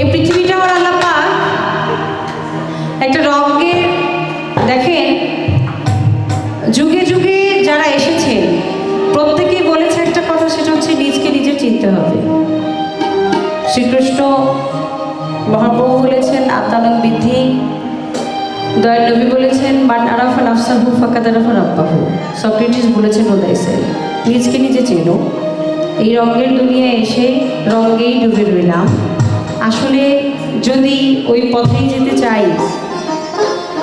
এই পৃথিবীটা আমার আল্লাপা একটা রঙকে দেখেন, যুগে যুগে যারা এসেছেন প্রত্যেকেই বলেছে একটা কথা, সেটা হচ্ছে নিজকে নিজে চিনতে হবে। শ্রীকৃষ্ণ মহাপ্রভু বলেছেন আত্মানব বৃদ্ধি। দয়াল নবী বলেছেন বাট আরাফা নাফসাহু ফাকাদ আরাফা রাব্বাহু। সক্রেটিস বলেছেন ওদাইসেল নিজকে নিজে চেনো। এই রঙের দুনিয়া এসে রঙেই ডুবে রইলাম। আসলে যদি ওই পথেই যেতে চাই,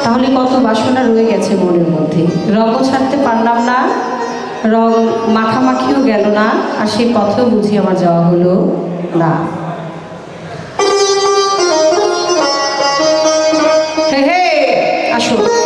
তাহলে কত বাসনা রয়ে গেছে মনের মধ্যে। রঙও ছাড়তে পারলাম না, রং মাখামাখিও গেল না, আর সেই পথেও বুঝি আমার যাওয়া হলো না। আসুন। আসো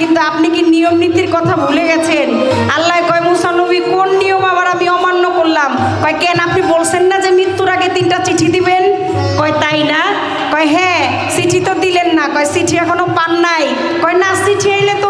কিন্তু আপনি কি নিয়ম নীতির কথা ভুলে গেছেন? আল্লাহ কয় মুসানবী কোন নিয়ম আবার আমি অমান্য করলাম? কয়, কেন? আপনি বলছেন না যে মৃত্যুর আগে তিনটা চিঠি দিবেন? কয়, তাই না? কয় হ্যাঁ চিঠি তো দিলেন না। কয়, চিঠি এখনও পান নাই। কয়, না, চিঠি এলে তো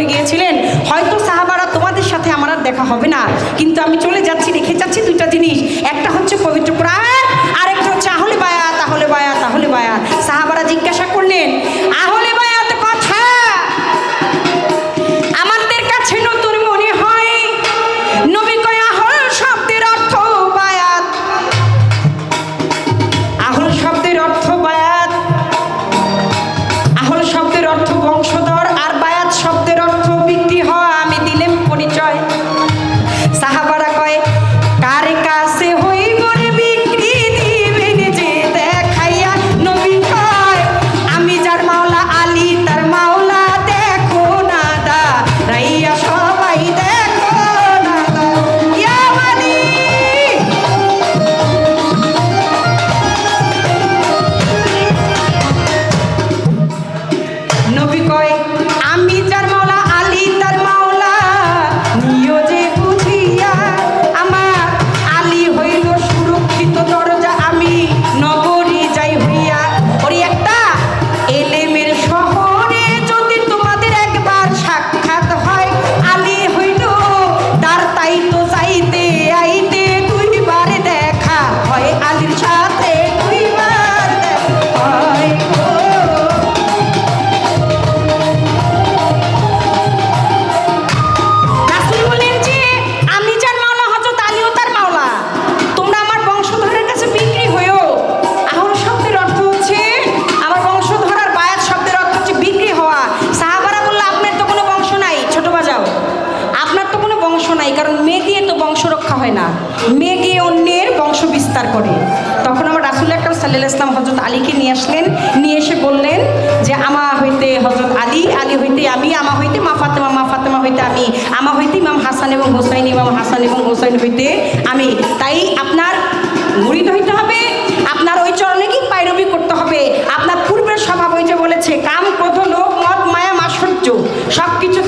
চলে গিয়েছিলেন, হয়তো সাহাবারা তোমাদের সাথে আমার আর দেখা হবে না। কিন্তু আমি চলে যাচ্ছি রেখে যাচ্ছি দুইটা জিনিস। একটা হচ্ছে পবিত্র প্রাণ আলী হইতে আমি, আমা হইতে মা ফাতেমা মা ফাতেমা হইতে আমি, আমা হইতে ইমাম হাসান এবং হোসাইন, ইমাম হাসান এবং হোসাইন হইতে আমি। তাই আপনার মুড়িদ হইতে হবে, আপনার ওই চরণে কি পাইরবি করতে হবে, আপনার পূর্বের স্বভাব হয়েছে বলেছে, কাম ক্রোধ লোক মত মায়া, মাসর্য সব কিছু